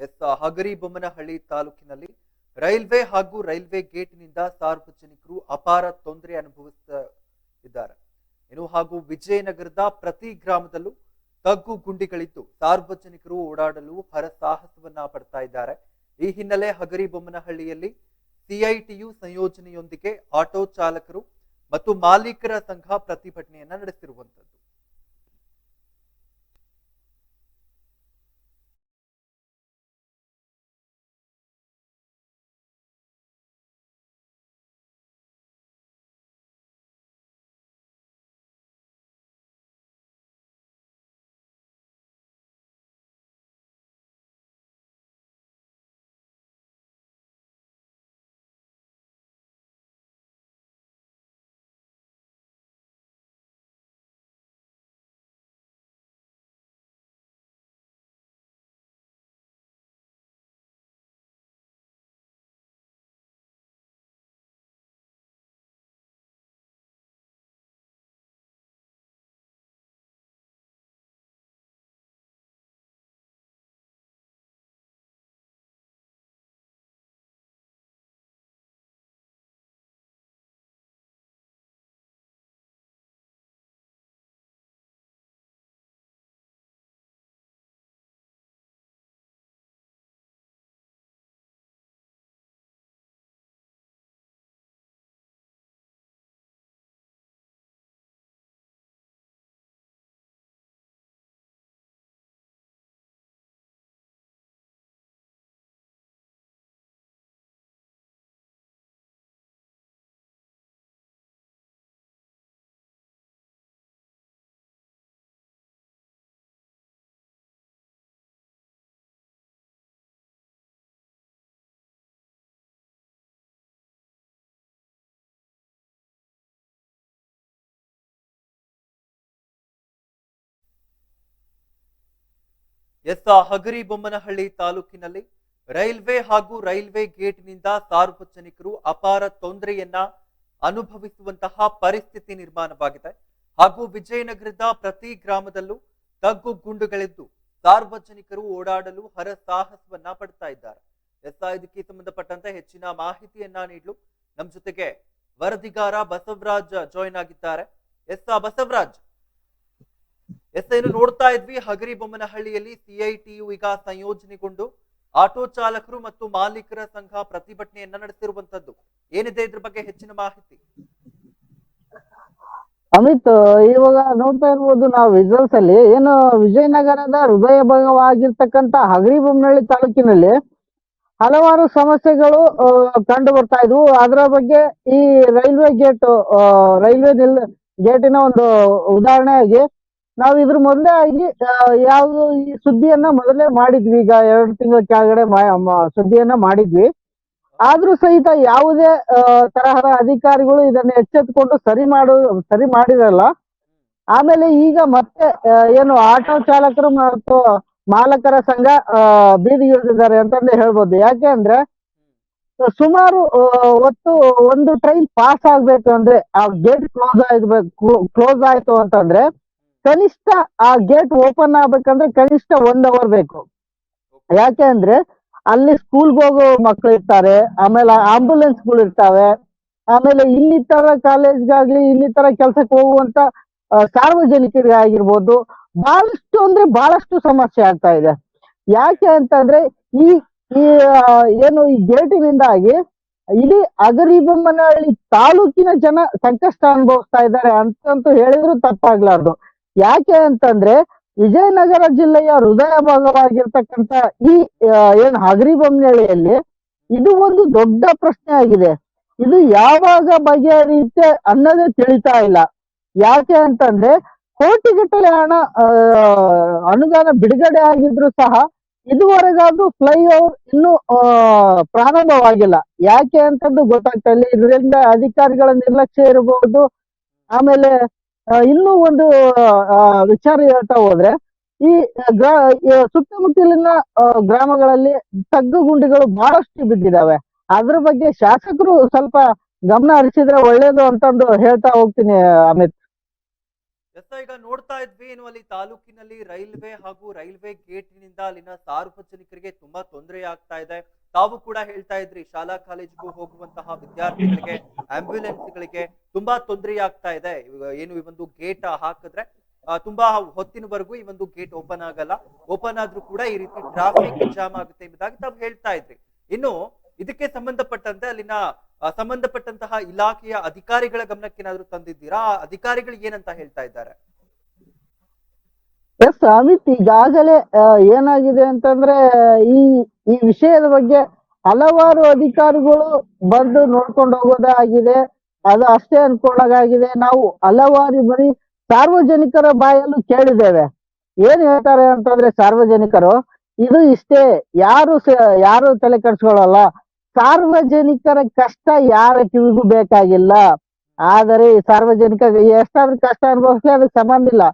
S Hagaribommanahalli ತಾಲೂಕಿನಲ್ಲಿ railway ಹಾಗೂ railway ಗೇಟ್ನಿಂದ ಸಾರ್ವಜನಿಕರು ಅಪಾರ ತೊಂದರೆ ಅನುಭವಿಸ್ತಾ ಇದ್ದಾರೆ ಇನ್ನು ಹಾಗೂ ವಿಜಯನಗರದ ಪ್ರತಿ ಗ್ರಾಮದಲ್ಲೂ ತಗ್ಗು ಗುಂಡಿಗಳಿದ್ದು ಸಾರ್ವಜನಿಕರು ಓಡಾಡಲು ಹರಸಾಹಸವನ್ನ ಪಡ್ತಾ ಇದ್ದಾರೆ ಈ ಹಿನ್ನೆಲೆ ಹಗರಿಬೊಮ್ಮನಹಳ್ಳಿಯಲ್ಲಿ ಸಿಐಟಿಯು ಸಂಯೋಜನೆಯೊಂದಿಗೆ ಆಟೋ ಚಾಲಕರು ಮತ್ತು ಮಾಲೀಕರ ಸಂಘ ಪ್ರತಿಭಟನೆಯನ್ನ ನಡೆಸಿರುವಂತದ್ದು ಎಸ್ ಹಗರಿಬೊಮ್ಮನಹಳ್ಳಿ ತಾಲೂಕಿನಲ್ಲಿ ರೈಲ್ವೆ ಹಾಗೂ ರೈಲ್ವೆ ಗೇಟ್ನಿಂದ ಸಾರ್ವಜನಿಕರು ಅಪಾರ ತೊಂದರೆಯನ್ನ ಅನುಭವಿಸುವಂತಹ ಪರಿಸ್ಥಿತಿ ನಿರ್ಮಾಣವಾಗಿದೆ. ಹಾಗೂ ವಿಜಯನಗರದ ಪ್ರತಿ ಗ್ರಾಮದಲ್ಲೂ ತಗ್ಗು ಗುಂಡುಗಳಿದ್ದು ಸಾರ್ವಜನಿಕರು ಓಡಾಡಲು ಹರ ಸಾಹಸವನ್ನ ಪಡ್ತಾ ಇದ್ದಾರೆ. ಎಸ್ ಇದಕ್ಕೆ ಸಂಬಂಧಪಟ್ಟಂತೆ ಹೆಚ್ಚಿನ ಮಾಹಿತಿಯನ್ನ ನೀಡಲು ನಮ್ಮ ಜೊತೆಗೆ ವರದಿಗಾರ ಬಸವರಾಜ್ ಜಾಯಿನ್ ಆಗಿದ್ದಾರೆ. ಎಸ್ ಬಸವರಾಜ್ ಎಸ್ ಏನು ನೋಡ್ತಾ ಇದ್ವಿ. ಹಗರಿಬೊಮ್ಮನಹಳ್ಳಿಯಲ್ಲಿ ಸಿಐಟಿಯು ಈಗ ಸಂಯೋಜನೆಗೊಂಡು ಆಟೋ ಚಾಲಕರು ಮತ್ತು ಮಾಲೀಕರ ಸಂಘ ಪ್ರತಿಭಟನೆಯನ್ನ ನಡೆಸಿರುವಂತದ್ದು. ಏನಿದೆ ಇದ್ರ ಬಗ್ಗೆ ಹೆಚ್ಚಿನ ಮಾಹಿತಿ? ಅಮಿತ್, ಇವಾಗ ನೋಡ್ತಾ ಇರ್ಬೋದು ನಾವು ವಿಜುವಲ್ಸ್ ಅಲ್ಲಿ ಏನು ವಿಜಯನಗರದ ಹೃದಯ ಭಾಗವಾಗಿರ್ತಕ್ಕಂತ ಹಗರಿಬೊಮ್ಮನಹಳ್ಳಿ ತಾಲೂಕಿನಲ್ಲಿ ಹಲವಾರು ಸಮಸ್ಯೆಗಳು ಕಂಡು ಬರ್ತಾ ಇದ್ವು. ಅದರ ಬಗ್ಗೆ ಈ ರೈಲ್ವೆ ಗೇಟ್ ರೈಲ್ವೆ ನಿಲ್, ಗೇಟಿನ ಒಂದು ಉದಾಹರಣೆಯಾಗಿ ನಾವು ಇದ್ರ ಮೊದಲೇ ಆಗಿ ಯಾವ್ದು ಈ ಸುದ್ದಿಯನ್ನ ಮೊದಲೇ ಮಾಡಿದ್ವಿ. ಈಗ ಎರಡು ತಿಂಗಳ ಕೆಳಗಡೆ ಸುದ್ದಿಯನ್ನ ಮಾಡಿದ್ವಿ. ಆದ್ರೂ ಸಹಿತ ಯಾವುದೇ ತರಹದ ಅಧಿಕಾರಿಗಳು ಇದನ್ನ ಎಚ್ಚೆತ್ಕೊಂಡು ಸರಿ ಮಾಡು, ಸರಿ ಮಾಡಿರಲ್ಲ. ಆಮೇಲೆ ಈಗ ಮತ್ತೆ ಏನು ಆಟೋ ಚಾಲಕರು ಮತ್ತು ಮಾಲಕರ ಸಂಘ ಬೀದಿಗಿಳಿದಿದ್ದಾರೆ ಅಂತಂದು ಹೇಳ್ಬೋದು. ಯಾಕೆ ಅಂದ್ರೆ, ಸುಮಾರು ಒತ್ತು ಒಂದು ಟ್ರೈನ್ ಪಾಸ್ ಆಗ್ಬೇಕು ಅಂದ್ರೆ, ಆ ಗೇಟ್ ಕ್ಲೋಸ್ ಆಗ್ಬೇಕು ಕ್ಲೋಸ್ ಆಯ್ತು ಅಂತಂದ್ರೆ ಕನಿಷ್ಠ ಆ ಗೇಟ್ ಓಪನ್ ಆಗ್ಬೇಕಂದ್ರೆ ಕನಿಷ್ಠ ಒಂದ್ ಅವರ್ ಬೇಕು. ಯಾಕೆ ಅಂದ್ರೆ ಅಲ್ಲಿ ಸ್ಕೂಲ್ಗೆ ಹೋಗೋ ಮಕ್ಳು ಇರ್ತಾರೆ, ಆಮೇಲೆ ಆಂಬುಲೆನ್ಸ್ಗಳು ಇರ್ತಾವೆ, ಆಮೇಲೆ ಇನ್ನಿತರ ಕಾಲೇಜ್ಗಾಗ್ಲಿ ಇನ್ನಿತರ ಕೆಲ್ಸಕ್ಕೆ ಹೋಗುವಂತ ಸಾರ್ವಜನಿಕರಿಗೆ ಆಗಿರ್ಬೋದು, ಬಹಳಷ್ಟು ಅಂದ್ರೆ ಬಹಳಷ್ಟು ಸಮಸ್ಯೆ ಆಗ್ತಾ ಇದೆ. ಯಾಕೆ ಅಂತಂದ್ರೆ ಈ ಈ ಏನು ಈ ಗೇಟಿನಿಂದಾಗಿ ಇಡೀ ಅಗರಿಬೊಮ್ಮನಹಳ್ಳಿ ತಾಲೂಕಿನ ಜನ ಸಂಕಷ್ಟ ಅನುಭವಿಸ್ತಾ ಇದ್ದಾರೆ ಅಂತಂತೂ ಹೇಳಿದ್ರು ತಪ್ಪಾಗ್ಲಾರ್ದು. ಯಾಕೆ ಅಂತಂದ್ರೆ ವಿಜಯನಗರ ಜಿಲ್ಲೆಯ ಹೃದಯ ಭಾಗವಾಗಿರ್ತಕ್ಕಂತ ಈ ಏನ್ ಹಗರಿ ಹಗರಿಬೊಮ್ಮನಹಳ್ಳಿಯಲ್ಲಿ ಇದು ಒಂದು ದೊಡ್ಡ ಪ್ರಶ್ನೆ ಆಗಿದೆ. ಇದು ಯಾವಾಗ ಬಗೆಹರಿಯುತ್ತೆ ಅನ್ನೋದೇ ತಿಳಿತಾ ಇಲ್ಲ. ಯಾಕೆ ಅಂತಂದ್ರೆ ಕೋಟಿಗಟ್ಟಲೆ ಹಣ ಅನುದಾನ ಬಿಡುಗಡೆ ಆಗಿದ್ರು ಸಹ ಇದುವರೆಗಾದ್ರೂ ಫ್ಲೈಓವರ್ ಇನ್ನೂ ಪ್ರಾರಂಭವಾಗಿಲ್ಲ. ಯಾಕೆ ಅಂತಂದು ಗೊತ್ತಾಗ್ತಾ ಇಲ್ಲ. ಇದರಿಂದ ಅಧಿಕಾರಿಗಳ ನಿರ್ಲಕ್ಷ್ಯ ಇರಬಹುದು. ಆಮೇಲೆ ಇನ್ನೂ ಒಂದು ವಿಚಾರ ಹೇಳ್ತಾ ಹೋದ್ರೆ, ಈ ಗ್ರಾ ಸುತ್ತಮುತ್ತಲಿನ ಗ್ರಾಮಗಳಲ್ಲಿ ತಗ್ಗು ಗುಂಡಿಗಳು ಬಹಳಷ್ಟು ಬಿದ್ದಿದಾವೆ ಅದ್ರ ಬಗ್ಗೆ ಶಾಸಕರು ಸ್ವಲ್ಪ ಗಮನ ಹರಿಸಿದ್ರೆ ಒಳ್ಳೇದು ಅಂತಂದು ಹೇಳ್ತಾ ಹೋಗ್ತೀನಿ, ಅಮಿತ್. ಎಸ್ ಈಗ ನೋಡ್ತಾ ಇದ್ವಿ ಏನು, ಅಲ್ಲಿ ತಾಲೂಕಿನಲ್ಲಿ ರೈಲ್ವೆ ಹಾಗೂ ರೈಲ್ವೆ ಗೇಟಿನಿಂದ ಅಲ್ಲಿನ ಸಾರ್ವಜನಿಕರಿಗೆ ತುಂಬಾ ತೊಂದರೆ ಆಗ್ತಾ ಇದೆ. ತಾವು ಕೂಡ ಹೇಳ್ತಾ ಇದ್ರಿ, ಶಾಲಾ ಕಾಲೇಜಿಗೂ ಹೋಗುವಂತಹ ವಿದ್ಯಾರ್ಥಿಗಳಿಗೆ, ಆಂಬ್ಯುಲೆನ್ಸ್ಗಳಿಗೆ ತುಂಬಾ ತೊಂದರೆ ಆಗ್ತಾ ಇದೆ. ಏನು ಈ ಒಂದು ಗೇಟ್ ಹಾಕಿದ್ರೆ ತುಂಬಾ ಹೊತ್ತಿನವರೆಗೂ ಈ ಒಂದು ಗೇಟ್ ಓಪನ್ ಆಗಲ್ಲ. ಓಪನ್ ಆದ್ರೂ ಕೂಡ ಈ ರೀತಿ ಟ್ರಾಫಿಕ್ ಜಾಮ್ ಆಗುತ್ತೆ ಎಂಬುದಾಗಿ ತಾವು ಹೇಳ್ತಾ ಇದ್ರಿ. ಇನ್ನು ಇದಕ್ಕೆ ಸಂಬಂಧಪಟ್ಟಂತೆ ಅಲ್ಲಿನ ಸಂಬಂಧಪಟ್ಟಂತಹ ಇಲಾಖೆಯ ಅಧಿಕಾರಿಗಳ ಗಮನಕ್ಕೆ ಏನಾದ್ರು ತಂದಿದ್ದೀರಾ? ಆ ಅಧಿಕಾರಿಗಳು ಏನಂತ ಹೇಳ್ತಾ ಇದ್ದಾರೆ? ಎಸ್ ಅಮಿತ್, ಈಗಾಗಲೇ ಏನಾಗಿದೆ ಅಂತಂದ್ರೆ, ಈ ಈ ವಿಷಯದ ಬಗ್ಗೆ ಹಲವಾರು ಅಧಿಕಾರಿಗಳು ಬಂದು ನೋಡ್ಕೊಂಡು ಹೋಗೋದೇ ಆಗಿದೆ. ಅದು ಅಷ್ಟೇ ಅನ್ಕೊಳ್ಳಾಗಿದೆ ನಾವು ಹಲವಾರು ಬರೀ ಸಾರ್ವಜನಿಕರ ಬಾಯಲ್ಲೂ ಕೇಳಿದ್ದೇವೆ. ಏನ್ ಹೇಳ್ತಾರೆ ಅಂತಂದ್ರೆ ಸಾರ್ವಜನಿಕರು, ಇದು ಇಷ್ಟೇ, ಯಾರು ಯಾರು ತಲೆ ಕೆಡಿಸ್ಕೊಳ್ಳಲ್ಲ. ಸಾರ್ವಜನಿಕರ ಕಷ್ಟ ಯಾರ ಕಿವಿಗೂ ಬೇಕಾಗಿಲ್ಲ. ಆದರೆ ಸಾರ್ವಜನಿಕ ಎಷ್ಟಾದ್ರೂ ಕಷ್ಟ ಅನುಭವಿಸ್ಲಿ ಅದಕ್ಕೆ ಸಂಬಂಧ ಇಲ್ಲ.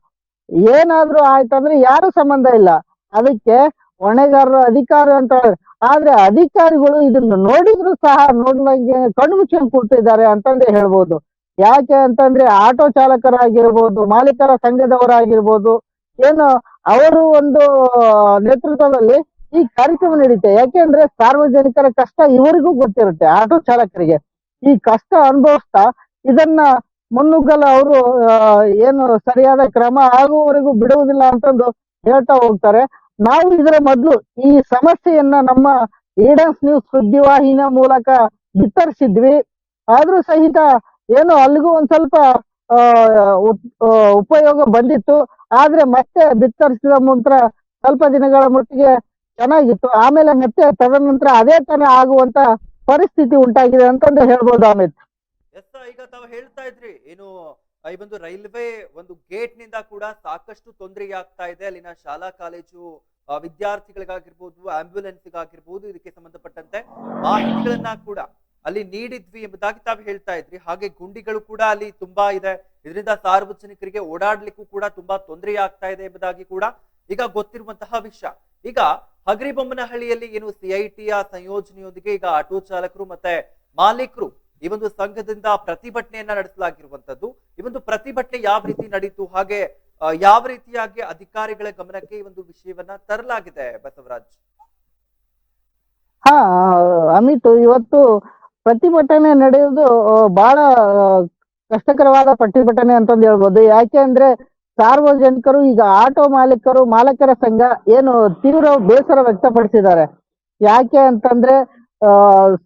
ಏನಾದ್ರೂ ಆಯ್ತಂದ್ರೆ ಯಾರು ಸಂಬಂಧ ಇಲ್ಲ. ಅದಕ್ಕೆ ಹೊಣೆಗಾರರು, ಅಧಿಕಾರಿ ಅಂತ ಆದ್ರೆ ಅಧಿಕಾರಿಗಳು ಇದನ್ನ ನೋಡಿದ್ರು ಸಹ ನೋಡ್ದಂಗೆ ಕಣ್ಣು ಮುಚ್ಕೊಂಡು ಕೂತಿದ್ದಾರೆ ಅಂತಂದ್ರೆ ಹೇಳ್ಬೋದು. ಯಾಕೆ ಅಂತಂದ್ರೆ ಆಟೋ ಚಾಲಕರಾಗಿರ್ಬೋದು, ಮಾಲೀಕರ ಸಂಘದವರಾಗಿರ್ಬೋದು, ಏನು ಅವರು ಒಂದು ನೇತೃತ್ವದಲ್ಲಿ ಈ ಕಾರ್ಯಕ್ರಮ ನಡೀತೆ. ಯಾಕೆಂದ್ರೆ ಸಾರ್ವಜನಿಕರ ಕಷ್ಟ ಇವರಿಗೂ ಗೊತ್ತಿರುತ್ತೆ, ಆಟೋ ಚಾಲಕರಿಗೆ. ಈ ಕಷ್ಟ ಅನುಭವಿಸ್ತಾ ಇದನ್ನ ಮುನ್ನುಗ್ಗಲ ಅವರು ಏನು ಸರಿಯಾದ ಕ್ರಮ ಆಗುವವರೆಗೂ ಬಿಡುವುದಿಲ್ಲ ಅಂತಂದು ಹೇಳ್ತಾ ಹೋಗ್ತಾರೆ. ನಾವು ಇದರ ಮೊದಲು ಈ ಸಮಸ್ಯೆಯನ್ನ ನಮ್ಮ ಏಡನ್ಸ್ ನ್ಯೂಸ್ ಸುದ್ದಿವಾಹಿನಿಯ ಮೂಲಕ ಬಿತ್ತರಿಸಿದ್ವಿ. ಆದ್ರೂ ಸಹಿತ ಏನು ಅಲ್ಲಿಗೂ ಒಂದ್ ಸ್ವಲ್ಪ ಉಪಯೋಗ ಬಂದಿತ್ತು. ಆದ್ರೆ ಮತ್ತೆ ಬಿತ್ತರಿಸಿದ ನಂತರ ಸ್ವಲ್ಪ ದಿನಗಳ ಮಟ್ಟಿಗೆ ಚೆನ್ನಾಗಿತ್ತು. ಆಮೇಲೆ ಮತ್ತೆ ತದನಂತರ ಅದೇ ತರ ಆಗುವಂತ ಪರಿಸ್ಥಿತಿ ಉಂಟಾಗಿದೆ ಅಂತಂದು ಹೇಳ್ಬೋದು ಅಮಿತ್. ಈಗ ತಾವು ಹೇಳ್ತಾ ಇದ್ರಿ, ಏನು, ಈ ಒಂದು ರೈಲ್ವೆ ಒಂದು ಗೇಟ್ನಿಂದ ಕೂಡ ಸಾಕಷ್ಟು ತೊಂದರೆ ಆಗ್ತಾ ಇದೆ. ಅಲ್ಲಿನ ಶಾಲಾ, ಕಾಲೇಜು ವಿದ್ಯಾರ್ಥಿಗಳಿಗಾಗಿರ್ಬೋದು ಆಂಬ್ಯುಲೆನ್ಸ್ ಆಗಿರ್ಬೋದು ಇದಕ್ಕೆ ಸಂಬಂಧಪಟ್ಟಂತೆ ಮಾಹಿತಿಗಳನ್ನ ಕೂಡ ಅಲ್ಲಿ ನೀಡಿದ್ವಿ ಎಂಬುದಾಗಿ ತಾವು ಹೇಳ್ತಾ ಇದ್ರಿ. ಹಾಗೆ ಗುಂಡಿಗಳು ಕೂಡ ಅಲ್ಲಿ ತುಂಬಾ ಇದೆ. ಇದರಿಂದ ಸಾರ್ವಜನಿಕರಿಗೆ ಓಡಾಡ್ಲಿಕ್ಕೂ ಕೂಡ ತುಂಬಾ ತೊಂದರೆ ಆಗ್ತಾ ಇದೆ ಎಂಬುದಾಗಿ ಕೂಡ ಈಗ ಗೊತ್ತಿರುವಂತಹ ವಿಷಯ. ಈಗ ಹಗರಿಬೊಮ್ಮನಹಳ್ಳಿಯಲ್ಲಿ ಏನು ಸಿಐಟಿಯ ಸಂಯೋಜನೆಯೊಂದಿಗೆ ಈಗ ಆಟೋ ಚಾಲಕರು ಮತ್ತೆ ಮಾಲೀಕರು ಈ ಒಂದು ಸಂಘದಿಂದ ಪ್ರತಿಭಟನೆಯನ್ನ ನಡೆಸಲಾಗಿರುವಂತದ್ದು. ಈ ಒಂದು ಪ್ರತಿಭಟನೆ ಯಾವ ರೀತಿ ನಡೀತು, ಹಾಗೆ ಯಾವ ರೀತಿಯಾಗಿ ಅಧಿಕಾರಿಗಳ ಗಮನಕ್ಕೆ ಈ ಒಂದು ವಿಷಯವನ್ನ ತರಲಾಗಿದೆ ಬಸವರಾಜ್? ಹಾ, ಅಮಿತ್, ಇವತ್ತು ಪ್ರತಿಭಟನೆ ನಡೆಯುವುದು ಬಹಳ ಕಷ್ಟಕರವಾದ ಪ್ರತಿಭಟನೆ ಅಂತಂದು ಹೇಳ್ಬೋದು. ಯಾಕೆ ಅಂದ್ರೆ ಸಾರ್ವಜನಿಕರು, ಈಗ ಆಟೋ ಮಾಲೀಕರು, ಮಾಲಕರ ಸಂಘ ಏನು ತೀವ್ರ ಬೇಸರ ವ್ಯಕ್ತಪಡಿಸಿದ್ದಾರೆ. ಯಾಕೆ ಅಂತಂದ್ರೆ, ಆ,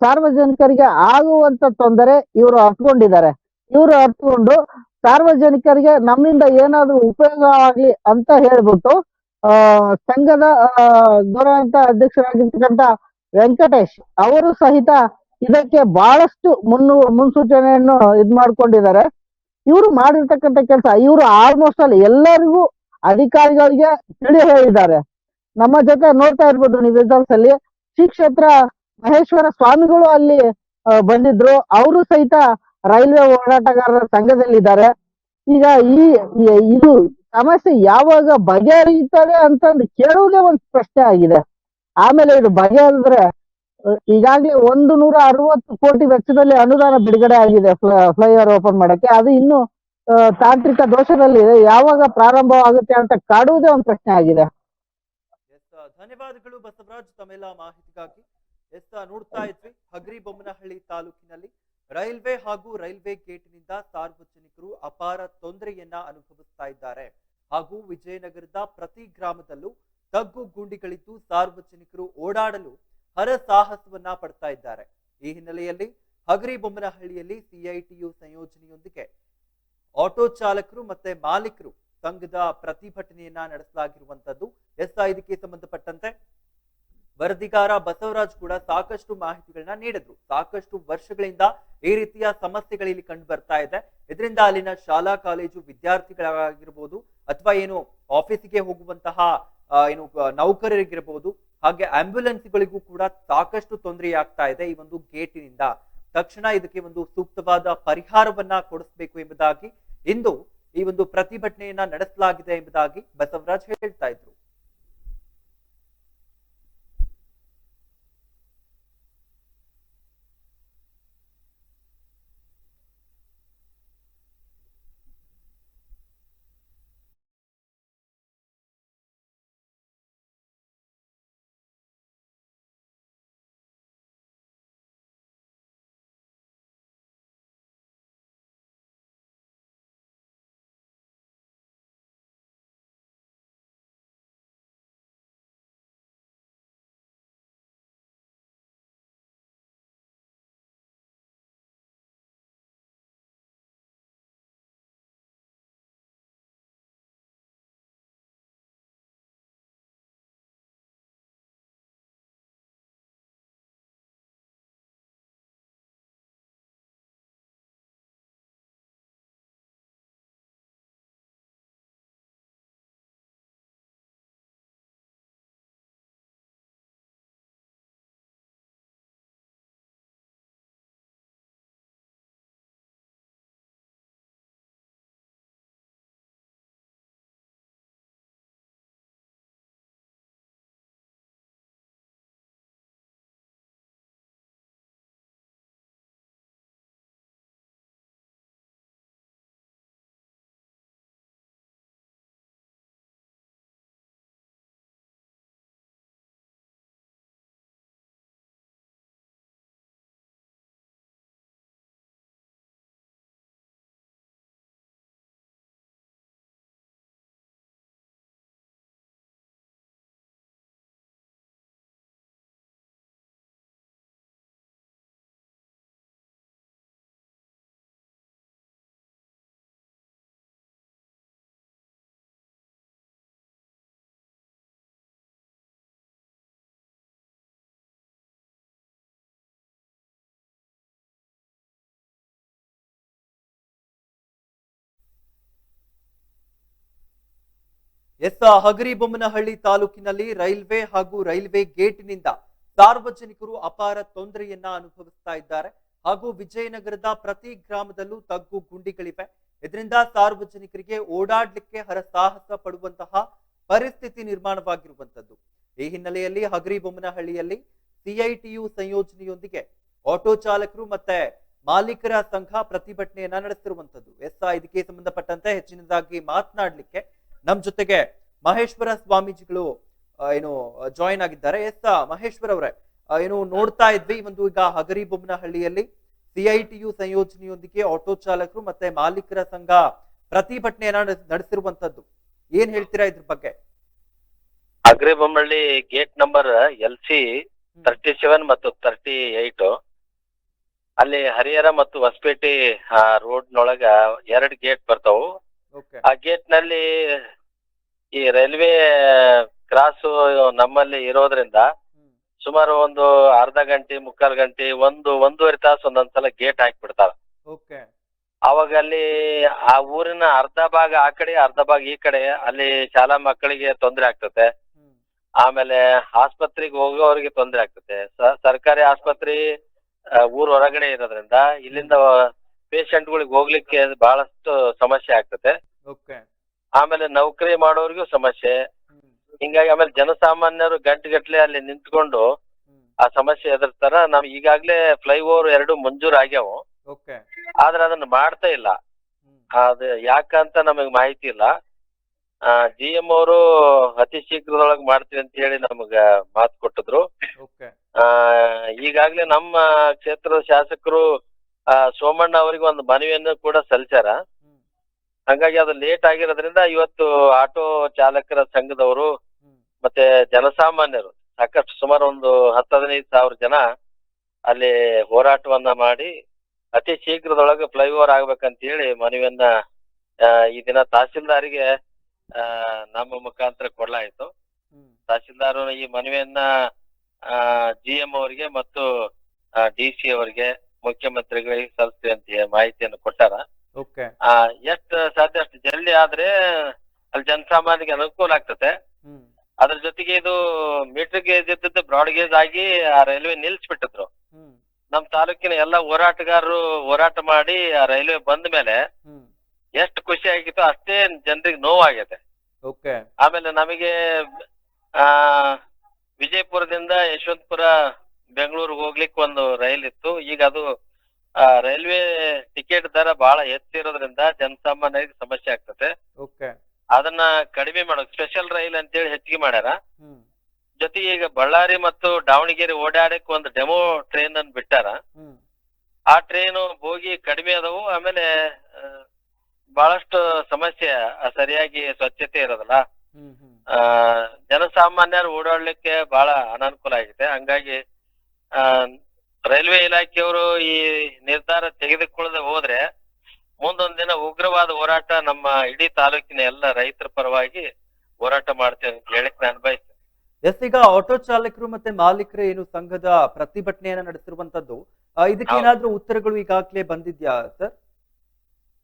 ಸಾರ್ವಜನಿಕರಿಗೆ ಆಗುವಂತ ತೊಂದರೆ ಇವರು ಅರ್ಥಕೊಂಡಿದ್ದಾರೆ ಇವರು ಅರ್ಥಕೊಂಡು ಸಾರ್ವಜನಿಕರಿಗೆ ನಮ್ಮಿಂದ ಏನಾದ್ರು ಉಪಯೋಗ ಆಗ್ಲಿ ಅಂತ ಹೇಳ್ಬಿಟ್ಟು, ಆ, ಸಂಘದ ಗೌರವಂತ ಅಧ್ಯಕ್ಷರಾಗಿರ್ತಕ್ಕಂಥ ವೆಂಕಟೇಶ್ ಅವರು ಸಹಿತ ಇದಕ್ಕೆ ಬಹಳಷ್ಟು ಮುನ್ನು, ಮುನ್ಸೂಚನೆಯನ್ನು ಇದ್ ಮಾಡ್ಕೊಂಡಿದ್ದಾರೆ ಇವರು ಮಾಡಿರ್ತಕ್ಕಂಥ ಕೆಲಸ, ಇವರು ಆಲ್ಮೋಸ್ಟ್ ಅಲ್ಲಿ ಎಲ್ಲರಿಗೂ ಅಧಿಕಾರಿಗಳಿಗೆ ತಿಳಿ ಹೇಳಿದ್ದಾರೆ. ನಮ್ಮ ಜೊತೆ ನೋಡ್ತಾ ಇರ್ಬೋದು ನೀವು ರಿಸಲ್ಟ್ಸ್ ಅಲ್ಲಿ. ಶ್ರೀ ಕ್ಷೇತ್ರ ಮಹೇಶ್ವರ ಸ್ವಾಮಿಗಳು ಅಲ್ಲಿ ಬಂದಿದ್ರು. ಅವರು ಸಹಿತ ರೈಲ್ವೆ ಹೋರಾಟಗಾರರ ಸಂಘದಲ್ಲಿದ್ದಾರೆ. ಈಗ ಈ, ಇದು ಸಮಸ್ಯೆ ಯಾವಾಗ ಬಗೆಹರಿಯುತ್ತದೆ ಅಂತಂದು ಕೇಳುವುದೇ ಒಂದು ಪ್ರಶ್ನೆ ಆಗಿದೆ. ಆಮೇಲೆ ಇದು ಬಗೆಹರಿದ್ರೆ ಈಗಾಗ್ಲೇ ಒಂದು ನೂರ ಅರವತ್ತು ಕೋಟಿ ವೆಚ್ಚದಲ್ಲಿ ಅನುದಾನ ಬಿಡುಗಡೆ ಆಗಿದೆ ಫ್ಲೈಓವರ್ ಓಪನ್ ಮಾಡಕ್ಕೆ. ಅದು ಇನ್ನು ತಾಂತ್ರಿಕ ದೋಷದಲ್ಲಿ ಯಾವಾಗ ಪ್ರಾರಂಭವಾಗುತ್ತೆ ಅಂತ ಕಾಡುವುದೇ ಒಂದು ಪ್ರಶ್ನೆ ಆಗಿದೆ. ಧನ್ಯವಾದಗಳು ಬಸವರಾಜ್. ತಮ್ಮೆಲ್ಲ ಮಾಹಿತಿಗಾಗಿ ಎಸ್ ನೋಡ್ತಾ ಇದ್ವಿ. ಹಗರಿ ಬೊಮ್ಮನಹಳ್ಳಿ ತಾಲೂಕಿನಲ್ಲಿ ರೈಲ್ವೆ ಹಾಗೂ ರೈಲ್ವೆ ಗೇಟ್ನಿಂದ ಸಾರ್ವಜನಿಕರು ಅಪಾರ ತೊಂದರೆಯನ್ನ ಅನುಭವಿಸ್ತಾ ಇದ್ದಾರೆ. ಹಾಗೂ ವಿಜಯನಗರದ ಪ್ರತಿ ಗ್ರಾಮದಲ್ಲೂ ತಗ್ಗು ಗುಂಡಿಗಳಿದ್ದು ಸಾರ್ವಜನಿಕರು ಓಡಾಡಲು ಹರಸಾಹಸವನ್ನ ಪಡ್ತಾ ಇದ್ದಾರೆ. ಈ ಹಿನ್ನೆಲೆಯಲ್ಲಿ ಹಗರಿ ಬೊಮ್ಮನಹಳ್ಳಿಯಲ್ಲಿ ಸಿಐಟಿಯು ಸಂಯೋಜನೆಯೊಂದಿಗೆ ಆಟೋ ಚಾಲಕರು ಮತ್ತೆ ಮಾಲೀಕರು ಸಂಘದ ಪ್ರತಿಭಟನೆಯನ್ನ ನಡೆಸಲಾಗಿರುವಂತದ್ದು. ಎಸ್ ಇದಕ್ಕೆ ಸಂಬಂಧಪಟ್ಟಂತೆ ವರದಿಗಾರ ಬಸವರಾಜ್ ಕೂಡ ಸಾಕಷ್ಟು ಮಾಹಿತಿಗಳನ್ನ ನೀಡಿದ್ರು. ಸಾಕಷ್ಟು ವರ್ಷಗಳಿಂದ ಈ ರೀತಿಯ ಸಮಸ್ಯೆಗಳಲ್ಲಿ ಕಂಡು ಬರ್ತಾ ಇದೆ. ಇದರಿಂದ ಅಲ್ಲಿನ ಶಾಲಾ, ಕಾಲೇಜು ವಿದ್ಯಾರ್ಥಿಗಳಾಗಿರ್ಬೋದು ಅಥವಾ ಏನು ಆಫೀಸಿಗೆ ಹೋಗುವಂತಹ ಏನು, ನೌಕರರಿಗಿರ್ಬೋದು ಹಾಗೆ ಆಂಬ್ಯುಲೆನ್ಸ್ಗಳಿಗೂ ಕೂಡ ಸಾಕಷ್ಟು ತೊಂದರೆ ಆಗ್ತಾ ಇದೆ ಈ ಒಂದು ಗೇಟಿನಿಂದ. ತಕ್ಷಣ ಇದಕ್ಕೆ ಒಂದು ಸೂಕ್ತವಾದ ಪರಿಹಾರವನ್ನ ಕೊಡಿಸಬೇಕು ಎಂಬುದಾಗಿ ಇಂದು ಈ ಒಂದು ಪ್ರತಿಭಟನೆಯನ್ನ ನಡೆಸಲಾಗಿದೆ ಎಂಬುದಾಗಿ ಬಸವರಾಜ್ ಹೇಳ್ತಾ ಇದ್ರು. ಎಸ್ ಹಗರಿಬೊಮ್ಮನಹಳ್ಳಿ ತಾಲೂಕಿನಲ್ಲಿ ರೈಲ್ವೆ ಹಾಗೂ ರೈಲ್ವೆ ಗೇಟ್ನಿಂದ ಸಾರ್ವಜನಿಕರು ಅಪಾರ ತೊಂದರೆಯನ್ನ ಅನುಭವಿಸ್ತಾ ಇದ್ದಾರೆ. ಹಾಗೂ ವಿಜಯನಗರದ ಪ್ರತಿ ಗ್ರಾಮದಲ್ಲೂ ತಗ್ಗು ಗುಂಡಿಗಳಿವೆ. ಇದರಿಂದ ಸಾರ್ವಜನಿಕರಿಗೆ ಓಡಾಡ್ಲಿಕ್ಕೆ ಹರಸಾಹಸ ಪಡುವಂತಹ ಪರಿಸ್ಥಿತಿ ನಿರ್ಮಾಣವಾಗಿರುವಂತದ್ದು ಈ ಹಿನ್ನೆಲೆಯಲ್ಲಿ ಹಗರಿಬೊಮ್ಮನಹಳ್ಳಿಯಲ್ಲಿ ಸಿಐಟಿಯು ಸಂಯೋಜನೆಯೊಂದಿಗೆ ಆಟೋ ಚಾಲಕರು ಮತ್ತೆ ಮಾಲೀಕರ ಸಂಘ ಪ್ರತಿಭಟನೆಯನ್ನ ನಡೆಸಿರುವಂತದ್ದು ಎಸ್ ಇದಕ್ಕೆ ಸಂಬಂಧಪಟ್ಟಂತೆ ಹೆಚ್ಚಿನದಾಗಿ ಮಾತನಾಡ್ಲಿಕ್ಕೆ ನಮ್ ಜೊತೆಗೆ ಮಹೇಶ್ವರ ಸ್ವಾಮೀಜಿಗಳು ಏನು ಜಾಯಿನ್ ಆಗಿದ್ದಾರೆ. ಎಸ್ ಮಹೇಶ್ವರ ಅವರೇ ಏನು ನೋಡ್ತಾ ಇದ್ವಿ. ಒಂದು ಈಗ ಹಗರಿಬೊಮ್ಮನಹಳ್ಳಿಯಲ್ಲಿ ಸಿಐಟಿಯು ಸಂಯೋಜನೆಯೊಂದಿಗೆ ಆಟೋ ಚಾಲಕರು ಮತ್ತೆ ಮಾಲೀಕರ ಸಂಘ ಪ್ರತಿಭಟನೆಯನ್ನ ನಡೆಸಿರುವಂತದ್ದು. ಏನ್ ಹೇಳ್ತೀರಾ ಇದ್ರ ಬಗ್ಗೆ? Hagaribommanahalli gate number L C thirty seven ಮತ್ತು ತರ್ಟಿ ಏಟ್ ಅಲ್ಲಿ ಹರಿಹರ ಮತ್ತು ಹೊಸಪೇಟೆ ರೋಡ್ನೊಳಗ ಎರಡು ಗೇಟ್ ಬರ್ತಾವು. ಆ ಗೇಟ್ನಲ್ಲಿ ಈ ರೈಲ್ವೆ ಕ್ರಾಸ್ ನಮ್ಮಲ್ಲಿ ಇರೋದ್ರಿಂದ ಸುಮಾರು ಒಂದು ಅರ್ಧ ಗಂಟೆ ಮುಕ್ಕಾಲು ಗಂಟೆ ಒಂದು ಒಂದೂವರೆ ತಾಸು ಒಂದೊಂದ್ಸಲ ಗೇಟ್ ಹಾಕ್ಬಿಡ್ತಾರ. ಓಕೆ ಅವಾಗ ಅಲ್ಲಿ ಆ ಊರಿನ ಅರ್ಧ ಭಾಗ ಆ ಕಡೆ ಅರ್ಧ ಭಾಗ ಈ ಕಡೆ ಅಲ್ಲಿ ಶಾಲಾ ಮಕ್ಕಳಿಗೆ ತೊಂದರೆ ಆಗ್ತದೆ ಆಮೇಲೆ ಆಸ್ಪತ್ರೆಗೆ ಹೋಗೋರಿಗೆ ತೊಂದರೆ ಆಗ್ತದೆ ಸರ್ಕಾರಿ ಆಸ್ಪತ್ರೆ ಊರ್ ಹೊರಗಡೆ ಇರೋದ್ರಿಂದ ಇಲ್ಲಿಂದ ಪೇಷಂಟ್ಗಳಿಗೆ ಹೋಗ್ಲಿಕ್ಕೆ ಬಹಳಷ್ಟು ಸಮಸ್ಯೆ ಆಗ್ತದೆ. ಓಕೆ. ಆಮೇಲೆ ನೌಕರಿ ಮಾಡೋರಿಗೂ ಸಮಸ್ಯೆ. ಹಿಂಗಾಗಿ ಆಮೇಲೆ ಜನಸಾಮಾನ್ಯರು ಗಂಟೆಗಟ್ಲೆ ಅಲ್ಲಿ ನಿಂತ್ಕೊಂಡು ಆ ಸಮಸ್ಯೆ ಎದುರ್ತಾರ ನಾವ್ ಈಗಾಗ್ಲೇ ಫ್ಲೈಓವರ್ ಎರಡು ಮಂಜೂರ್ ಆಗ್ಯಾವ ಓಕೆ. ಆದ್ರೆ ಅದನ್ನ ಮಾಡ್ತಾ ಇಲ್ಲ. ಅದು ಯಾಕಂತ ನಮಗ್ ಮಾಹಿತಿ ಇಲ್ಲ. ಜಿ ಎಂ ಅವರು ಅತಿ ಶೀಘ್ರದೊಳಗ್ ಮಾಡ್ತೀವಿ ಅಂತ ಹೇಳಿ ನಮಗ ಮಾತು ಕೊಟ್ಟಿದ್ರು. ಈಗಾಗ್ಲೇ ನಮ್ಮ ಕ್ಷೇತ್ರದ ಶಾಸಕರು ಆ, ಸೋಮಣ್ಣ ಅವರಿಗೆ ಒಂದು ಮನವಿಯನ್ನು ಕೂಡ ಸಲ್ಲಿಸ್ಯಾರ. ಹಂಗಾಗಿ ಅದು ಲೇಟ್ ಆಗಿರೋದ್ರಿಂದ ಇವತ್ತು ಆಟೋ ಚಾಲಕರ ಸಂಘದವರು ಮತ್ತೆ ಜನಸಾಮಾನ್ಯರು ಸಾಕಷ್ಟು ಸುಮಾರು ಒಂದು ಹತ್ತು ಹದಿನೈದು ಸಾವಿರ ಜನ ಅಲ್ಲಿ ಹೋರಾಟವನ್ನ ಮಾಡಿ ಅತಿ ಶೀಘ್ರದೊಳಗೆ ಫ್ಲೈಓವರ್ ಆಗ್ಬೇಕಂತ ಹೇಳಿ ಮನವಿಯನ್ನ ಈ ದಿನ ತಹಸೀಲ್ದಾರಿಗೆ ನಮ್ಮ ಮುಖಾಂತರ ಕೊಡ್ಲಾಯಿತು. ತಹಸೀಲ್ದಾರ್ ಈ ಮನವಿಯನ್ನ ಜಿ ಎಂ ಅವರಿಗೆ ಮತ್ತು ಡಿ ಸಿ ಅವರಿಗೆ ಮುಖ್ಯಮಂತ್ರಿಗಳಿಗೆ ಸಲ್ಲಿಸ್ತೀವಿ ಅಂತ ಮಾಹಿತಿಯನ್ನು ಕೊಟ್ಟಾರ. ಓಕೆ ಎಷ್ಟು ಸಾಧ್ಯ ಅಷ್ಟು ಜಲ್ದಿ ಆದ್ರೆ ಅಲ್ಲಿ ಜನಸಾಮಾನ್ಯರಿಗೆ ಅನುಕೂಲ ಆಗ್ತದೆ. ಅದ್ರ ಜೊತೆಗೆ ಇದು ಮೀಟರ್ ಗೇಜ್ ಇದ್ದದ್ದು ಬ್ರಾಡ್ ಗೇಜ್ ಆಗಿ ಆ ರೈಲ್ವೆ ನಿಲ್ಸ್ಬಿಟ್ಟಿದ್ರು. ನಮ್ ತಾಲೂಕಿನ ಎಲ್ಲಾ ಹೋರಾಟಗಾರರು ಹೋರಾಟ ಮಾಡಿ ಆ ರೈಲ್ವೆ ಬಂದ ಮೇಲೆ ಎಷ್ಟು ಖುಷಿ ಆಗಿತ್ತು ಅಷ್ಟೇ ಜನರಿಗೆ ನೋವಾಗೈತೆ ಓಕೆ ಆಮೇಲೆ ನಮಗೆ ಆ ವಿಜಯಪುರದಿಂದ ಯಶವಂತಪುರ ಬೆಂಗಳೂರಿಗೆ ಹೋಗ್ಲಿಕ್ಕೆ ಒಂದು ರೈಲ್ ಇತ್ತು. ಈಗ ಅದು ಆ, ರೈಲ್ವೆ ಟಿಕೆಟ್ ದರ ಬಹಳ ಹೆಚ್ಚಿರೋದ್ರಿಂದ ಜನಸಾಮಾನ್ಯರಿಗೆ ಸಮಸ್ಯೆ ಆಗ್ತದೆ. ಅದನ್ನ ಕಡಿಮೆ ಮಾಡೋದು ಸ್ಪೆಷಲ್ ರೈಲ್ ಅಂತೇಳಿ ಹೆಚ್ಚಿಗೆ ಮಾಡ್ಯಾರ. ಜೊತೆಗೆ ಈಗ ಬಳ್ಳಾರಿ ಮತ್ತು ದಾವಣಗೆರೆ ಓಡಾಡಕ್ ಒಂದು ಡೆಮೋ ಟ್ರೈನ್ ಅನ್ನು ಬಿಟ್ಟಾರ. ಆ ಟ್ರೈನು ಹೋಗಿ ಕಡಿಮೆ ಅದಾವು ಆಮೇಲೆ ಬಹಳಷ್ಟು ಸಮಸ್ಯೆ ಸರಿಯಾಗಿ ಸ್ವಚ್ಛತೆ ಇರೋದಿಲ್ಲ. ಆ, ಜನಸಾಮಾನ್ಯರು ಓಡಾಡ್ಲಿಕ್ಕೆ ಬಹಳ ಅನಾನುಕೂಲ ಆಗಿದೆ. ಹಂಗಾಗಿ ಆ, ರೈಲ್ವೆ ಇಲಾಖೆಯವರು ಈ ನಿರ್ಧಾರ ತೆಗೆದುಕೊಳ್ಳದೆ ಹೋದ್ರೆ ಮುಂದೊಂದ್ ದಿನ ಉಗ್ರವಾದ ಹೋರಾಟ ನಮ್ಮ ಇಡೀ ತಾಲೂಕಿನ ಎಲ್ಲ ರೈತರ ಪರವಾಗಿ ಹೋರಾಟ ಮಾಡ್ತೇವೆ ಅಂತ ಹೇಳಕ್ ನಾನು ಬಯಸ್ತೇನೆ. ಎಸ್ ಈಗ ಆಟೋ ಚಾಲಕರು ಮತ್ತೆ ಮಾಲೀಕರ ಏನು ಸಂಘದ ಪ್ರತಿಭಟನೆಯನ್ನ ನಡೆಸಿರುವಂತದ್ದು ಇದಕ್ಕೆ ಇದಕ್ಕೇನಾದ್ರೂ ಉತ್ತರಗಳು ಈಗಾಗಲೇ ಬಂದಿದ್ಯಾ ಸರ್?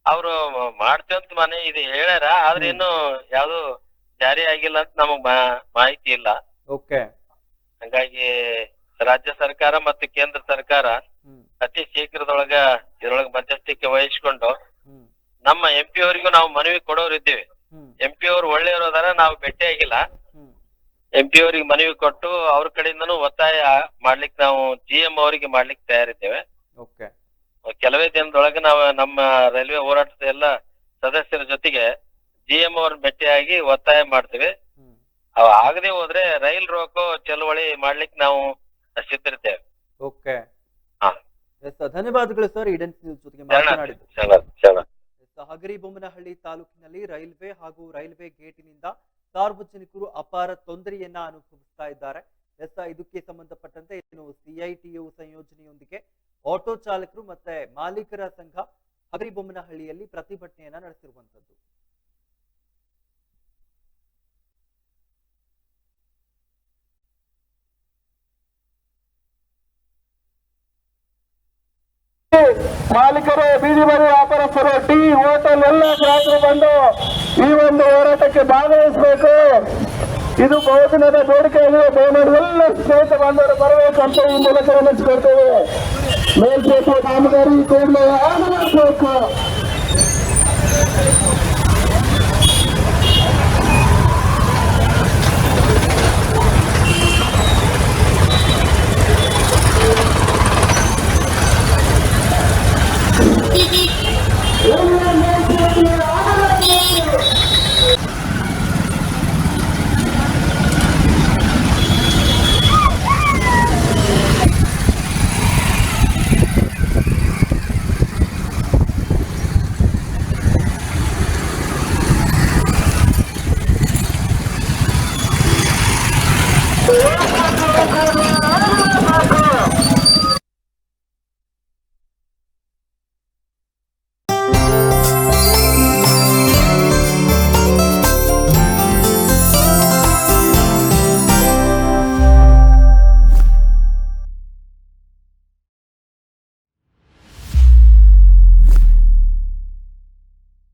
ಅವರು ಮಾಡ್ತೇವಂತ ಮನೆ ಇದು ಹೇಳ್ಯಾರ ಆದ್ರೆ. ಇನ್ನು ಯಾವ್ದು ಜಾರಿ ಆಗಿಲ್ಲ ಅಂತ ನಮಗ್ ಮಾಹಿತಿ ಇಲ್ಲ. ಓಕೆ. ಹಂಗಾಗಿ ರಾಜ್ಯ ಸರ್ಕಾರ ಮತ್ತು ಕೇಂದ್ರ ಸರ್ಕಾರ ಅತಿ ಶೀಘ್ರದೊಳಗ ಇದ್ರೊಳಗ ಮಧ್ಯಸ್ಥಿಕೆ ವಹಿಸಿಕೊಂಡು ನಮ್ಮ ಎಂ ಪಿ ಅವರಿಗೂ ನಾವು ಮನವಿ ಕೊಡೋರು ಇದ್ದೀವಿ. ಎಂ ಪಿ ಅವರು ಒಳ್ಳೆಯವರು ಅದಾರ ನಾವು ಭೇಟಿ ಆಗಿಲ್ಲ. ಎಂ ಪಿ ಅವರಿಗೆ ಮನವಿ ಕೊಟ್ಟು ಅವ್ರ ಕಡೆಯಿಂದನೂ ಒತ್ತಾಯ ಮಾಡ್ಲಿಕ್ಕೆ ನಾವು ಜಿ ಎಂ ಅವರಿಗೆ ಮಾಡ್ಲಿಕ್ಕೆ ತಯಾರಿದ್ದೇವೆ. ಕೆಲವೇ ದಿನದೊಳಗೆ ನಾವು ನಮ್ಮ ರೈಲ್ವೆ ಹೋರಾಟದ ಎಲ್ಲ ಸದಸ್ಯರ ಜೊತೆಗೆ ಜಿ ಎಂ ಅವ್ರನ್ನ ಭೇಟಿಯಾಗಿ ಒತ್ತಾಯ ಮಾಡ್ತೇವೆ. ಅವ ಆಗದೆ ಹೋದ್ರೆ ರೈಲ್ ರೋಕೋ ಚಳವಳಿ ಮಾಡ್ಲಿಕ್ಕೆ ನಾವು ಸಿದ್ಧರಿದ್ದೇವೆ ಓಕೆ ಧನ್ಯವಾದಗಳು ಸರ್ ಈಡನ್ ನ್ಯೂಸ್ ಜೊತೆಗೆ ಮಾತನಾಡಿದ್ದು. ಎಸ್ ಹಗರಿಬೊಮ್ಮನಹಳ್ಳಿ ತಾಲೂಕಿನಲ್ಲಿ ರೈಲ್ವೆ ಹಾಗೂ ರೈಲ್ವೆ ಗೇಟಿನಿಂದ ಸಾರ್ವಜನಿಕರು ಅಪಾರ ತೊಂದರೆಯನ್ನ ಅನುಭವಿಸ್ತಾ ಇದ್ದಾರೆ. ಎಸ್ ಇದಕ್ಕೆ ಸಂಬಂಧಪಟ್ಟಂತೆ ಏನು ಸಿಐಟಿಯು ಸಂಯೋಜನೆಯೊಂದಿಗೆ ಆಟೋ ಚಾಲಕರು ಮತ್ತೆ ಮಾಲೀಕರ ಸಂಘ ಹಗರಿಬೊಮ್ಮನಹಳ್ಳಿಯಲ್ಲಿ ಪ್ರತಿಭಟನೆಯನ್ನ ನಡೆಸಿರುವಂತದ್ದು. ಮಾಲೀಕರು, ಬೀದಿ ಬದಿ ವ್ಯಾಪಾರಸ್ಥರು, ಟೀ, ಹೋಟೆಲ್ ಎಲ್ಲ ಗ್ರಾಹಕರು ಬಂದು ಈ ಒಂದು ಹೋರಾಟಕ್ಕೆ ಭಾಗವಹಿಸಬೇಕು. ಇದು ಬಹುದಿನದ ಬೇಡಿಕೆಯಲ್ಲಿ ದಯಮಾಡಿ ಎಲ್ಲ ಸ್ನೇಹಿತ ಬಂದವರು ಬರಬೇಕು ಅಂತ ಈ ಮೂಲಕ ವಿನಂತಿಸಿಕೊಳ್ತೇವೆ ಮೇಲ್ಪೇಟೆ ಕಾಮಗಾರಿ ಕೂಡಲೇ ಆಗಬೇಕು. Oh!